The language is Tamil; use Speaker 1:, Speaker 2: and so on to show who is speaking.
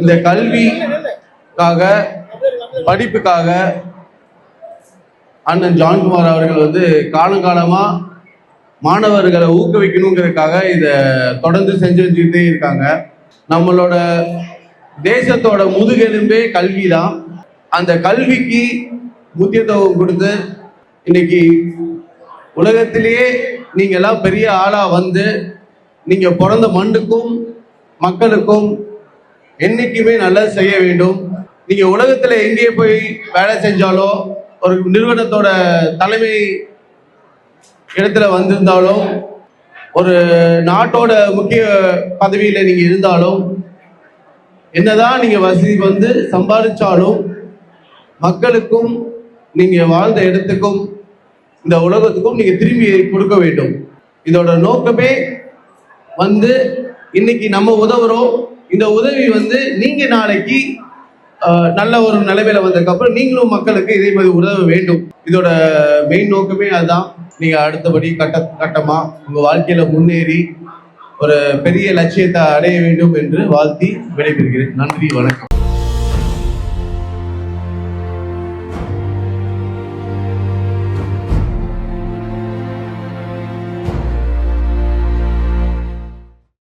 Speaker 1: இந்த கல்விக்காக படிப்புக்காக அண்ணன் ஜான்குமார் அவர்கள் வந்து காலங்காலமா மாணவர்களை ஊக்குவிக்கணுங்கிறதுக்காக இதை தொடர்ந்து செஞ்சு வச்சுக்கிட்டே இருக்காங்க. நம்மளோட தேசத்தோட முதுகெலும்பே கல்வி தான் அந்த கல்விக்கு முக்கியத்துவம் கொடுத்து இன்னைக்கு உலகத்திலேயே நீங்கள்லாம் பெரிய ஆளாக வந்து நீங்கள் பிறந்த மண்ணுக்கும் மக்களுக்கும் என்னைக்குமே நல்லது செய்ய வேண்டும். நீங்க உலகத்துல எங்கேயே போய் வேலை செஞ்சாலோ ஒரு நிறுவனத்தோட தலைமை இடத்துல வந்திருந்தாலும் ஒரு நாட்டோட முக்கிய பதவியில் நீங்க இருந்தாலும் என்னதான் நீங்க வசதி வந்து சம்பாதிச்சாலும் மக்களுக்கும் நீங்க வாழ்ந்த இடத்துக்கும் இந்த உலகத்துக்கும் நீங்க திரும்பி கொடுக்க வேண்டும். இதோட நோக்கமே வந்து இன்னைக்கு நம்ம உதவுறோம். இந்த உதவி வந்து நீங்க நாளைக்கு நல்ல ஒரு நிலைமையில வந்ததுக்கு அப்புறம் நீங்களும் மக்களுக்கு இதே மாதிரி உதவ வேண்டும். இதோட மெயின் நோக்கமே அதுதான். நீங்க அடுத்தபடி கட்ட கட்டமா உங்க வாழ்க்கையில முன்னேறி ஒரு பெரிய லட்சியத்தை அடைய வேண்டும் என்று வாழ்த்தி விடைபெறுகிறேன். நன்றி வணக்கம்.